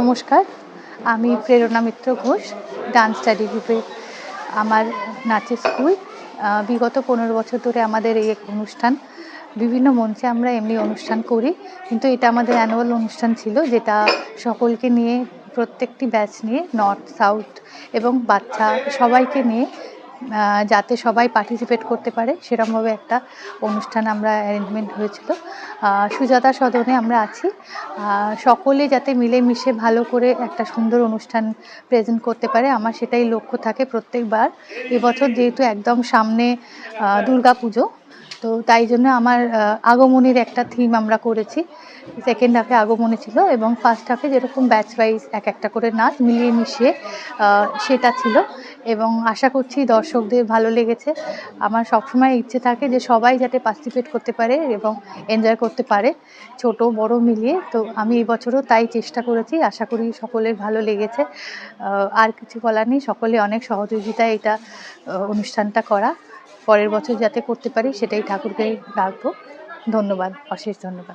নমস্কার, আমি প্রেরণা মিত্র ঘোষ, ডান্স স্টাডি গ্রুপে আমার নাচের স্কুল। বিগত পনেরো বছর ধরে আমাদের এই এক অনুষ্ঠান, বিভিন্ন মঞ্চে আমরা এমনি অনুষ্ঠান করি, কিন্তু এটা আমাদের অ্যানুয়াল অনুষ্ঠান ছিল, যেটা সকলকে নিয়ে, প্রত্যেকটি ব্যাচ নিয়ে নর্থ সাউথ এবং বাচ্চা সবাইকে নিয়ে যাতে সবাই পার্টিসিপেট করতে পারে সেরকমভাবে একটা অনুষ্ঠান আমরা অ্যারেঞ্জমেন্ট হয়েছিল। সুজাতা সদনে আমরা আছি। সকলে যাতে মিলেমিশে ভালো করে একটা সুন্দর অনুষ্ঠান প্রেজেন্ট করতে পারে, আমার সেটাই লক্ষ্য থাকে প্রত্যেকবার। এবছর যেহেতু একদম সামনে দুর্গা পুজো তো তাই জন্য আমার আগমনীর একটা থিম আমরা করেছি। সেকেন্ড হাফে আগমনী ছিল এবং ফার্স্ট হাফে যেরকম ব্যাচ ওয়াইজ এক একটা করে নাচ মিলিয়ে মিশিয়ে সেটা ছিল এবং আশা করছি দর্শকদের ভালো লেগেছে। আমার সবসময় ইচ্ছে থাকে যে সবাই যাতে পার্টিসিপেট করতে পারে এবং এনজয় করতে পারে, ছোট, বড় মিলিয়ে। তো আমি এই বছরও তাই চেষ্টা করেছি, আশা করি সকলের ভালো লেগেছে। আর কিছু বলার নেই, সকলে অনেক সহযোগিতায় এটা অনুষ্ঠানটা করা। পরের বছর যাতে করতে পারি সেটাই ঠাকুরকে রাখব। ধন্যবাদ অশেষ ধন্যবাদ।